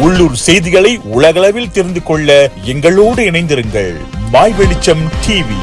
உள்ளூர் செய்திகளை உலகளவில் தெரிந்து கொள்ள எங்களோடு இணைந்திருங்கள். மாய் வெளிச்சம் டிவி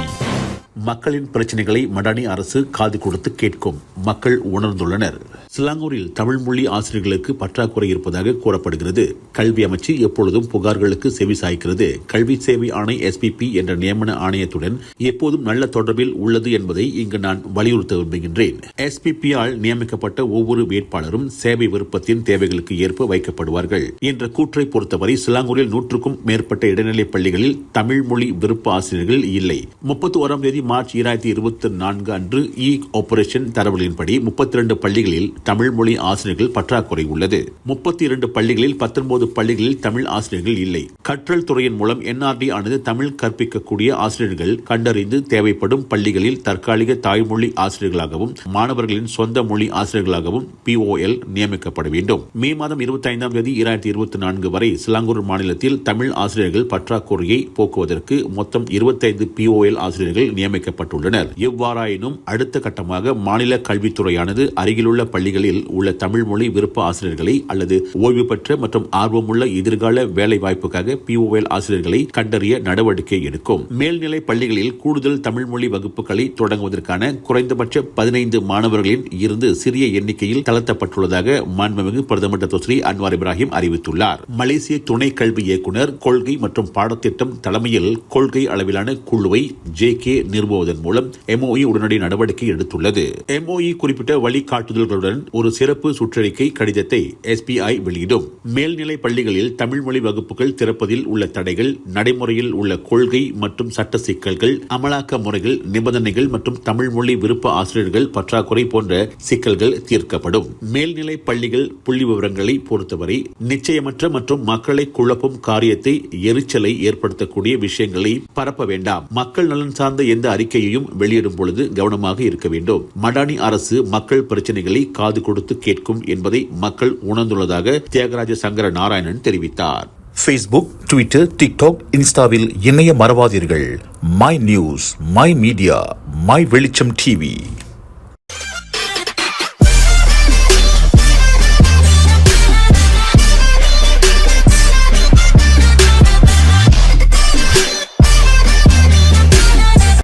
மக்களின் பிரச்சனைகளை மடானி அரசு காது கொடுத்து கேட்கும். மக்கள் உணர்ந்துள்ளனர். சிலாங்கூரில் தமிழ் மொழி ஆசிரியர்களுக்கு பற்றாக்குறை இருப்பதாக கூறப்படுகிறது. கல்வி அமைச்சு எப்பொழுதும் புகார்களுக்கு செவி சாய்க்கிறது. கல்வி சேவை ஆணை எஸ்பிபி என்ற நியமன ஆணையத்துடன் எப்போதும் நல்ல தொடர்பில் உள்ளது என்பதை இங்கு நான் வலியுறுத்த விரும்புகின்றேன். எஸ்பிபியால் நியமிக்கப்பட்ட ஒவ்வொரு வேட்பாளரும் சேவை விருப்பத்தின் தேவைகளுக்கு ஏற்ப வைக்கப்படுவார்கள். என்ற கூற்றை பொறுத்தவரை சிலாங்கூரில் நூற்றுக்கும் மேற்பட்ட இடைநிலைப் பள்ளிகளில் தமிழ் மொழி விருப்ப ஆசிரியர்கள் இல்லை. முப்பத்தி ஓராம் தேதி மார்ச் இரண்டாயிரத்தி இருபத்தி நான்கு அன்று இ ஆபரேஷன் தரவுகளின்படி முப்பத்தி இரண்டு பள்ளிகளில் தமிழ் மொழி ஆசிரியர்கள் பற்றாக்குறை உள்ளது. முப்பத்தி இரண்டு பள்ளிகளில் பத்தொன்பது பள்ளிகளில் தமிழ் ஆசிரியர்கள் இல்லை. கற்றல் துறையின் மூலம் என்ஆர்டி ஆனது தமிழ் கற்பிக்கக்கூடிய ஆசிரியர்கள் கண்டறிந்து தேவைப்படும் பள்ளிகளில் தற்காலிக தாய்மொழி ஆசிரியர்களாகவும் மாணவர்களின் சொந்த மொழி ஆசிரியர்களாகவும் பிஓஎல் நியமிக்கப்பட வேண்டும். மே மாதம் இருபத்தி ஐந்தாம் தேதி இரண்டாயிரத்தி இருபத்தி நான்கு வரை சிலாங்கூர் மாநிலத்தில் தமிழ் ஆசிரியர்கள் பற்றாக்குறையை போக்குவதற்கு மொத்தம் இருபத்தைந்து பிஓஎல் ஆசிரியர்கள் நியமிக்கப்பட்டுள்ளனர். எவ்வாறாயினும் அடுத்த கட்டமாக மாநில கல்வித்துறையானது அருகிலுள்ள பள்ளி பள்ளிகளில் உள்ள தமிழ்மொழி விருப்ப ஆசிரியர்களை அல்லது ஓய்வு பெற்ற மற்றும் ஆர்வமுள்ள எதிர்கால வேலை வாய்ப்புக்காக பிஓஎல் ஆசிரியர்களை கண்டறிய நடவடிக்கை எடுக்கும். மேல்நிலை பள்ளிகளில் கூடுதல் தமிழ்மொழி வகுப்புகளை தொடங்குவதற்கான குறைந்தபட்ச பதினைந்து மாணவர்களின் இருந்து சிறிய எண்ணிக்கையில் தளர்த்தப்பட்டுள்ளதாக மாண்புமிகு பிரதமர் டத்தோஸ்ரீ அன்வார் இப்ராஹிம் அறிவித்துள்ளார். மலேசிய துணை கல்வி இயக்குனர் கொள்கை மற்றும் பாடத்திட்டம் தலைமையில் கொள்கை அளவிலான குழுவை ஜே கே நிறுவுவதன் மூலம் எம்ஓஇ உடனடி நடவடிக்கை எடுத்துள்ளது. எம்ஓஇ குறிப்பிட்ட வழிகாட்டுதல்களுடன் ஒரு சிறப்பு சுற்றறிக்கை கடிதத்தை எஸ்பிஐ வெளியிடும். மேல்நிலை பள்ளிகளில் தமிழ் மொழி வகுப்புகள் திறப்பதில் உள்ள தடைகள் நடைமுறையில் உள்ள கொள்கை மற்றும் சட்ட சிக்கல்கள் அமலாக்க முறைகள் நிபந்தனைகள் மற்றும் தமிழ் மொழி விருப்ப ஆசிரியர்கள் பற்றாக்குறை போன்ற சிக்கல்கள் தீர்க்கப்படும். மேல்நிலை பள்ளிகள் புள்ளி விவரங்களை பொறுத்தவரை நிச்சயமற்ற மற்றும் மக்களை குழப்பும் காரியத்தை எரிச்சலை ஏற்படுத்தக்கூடிய விஷயங்களை பரப்ப வேண்டாம். மக்கள் நலன் சார்ந்த எந்த அறிக்கையையும் வெளியிடும் பொழுது கவனமாக இருக்க வேண்டும். மடானி அரசு மக்கள் பிரச்சனைகளை காது கொடுத்து கேட்கும் என்பதை மக்கள் உணர்ந்துள்ளதாக தியாகராஜ சங்கர நாராயணன் தெரிவித்தார். ஃபேஸ்புக் ட்விட்டர் டிக்டாக் இன்ஸ்டாவில் இணைய மறவாதீர்கள். My news my media my Velicham TV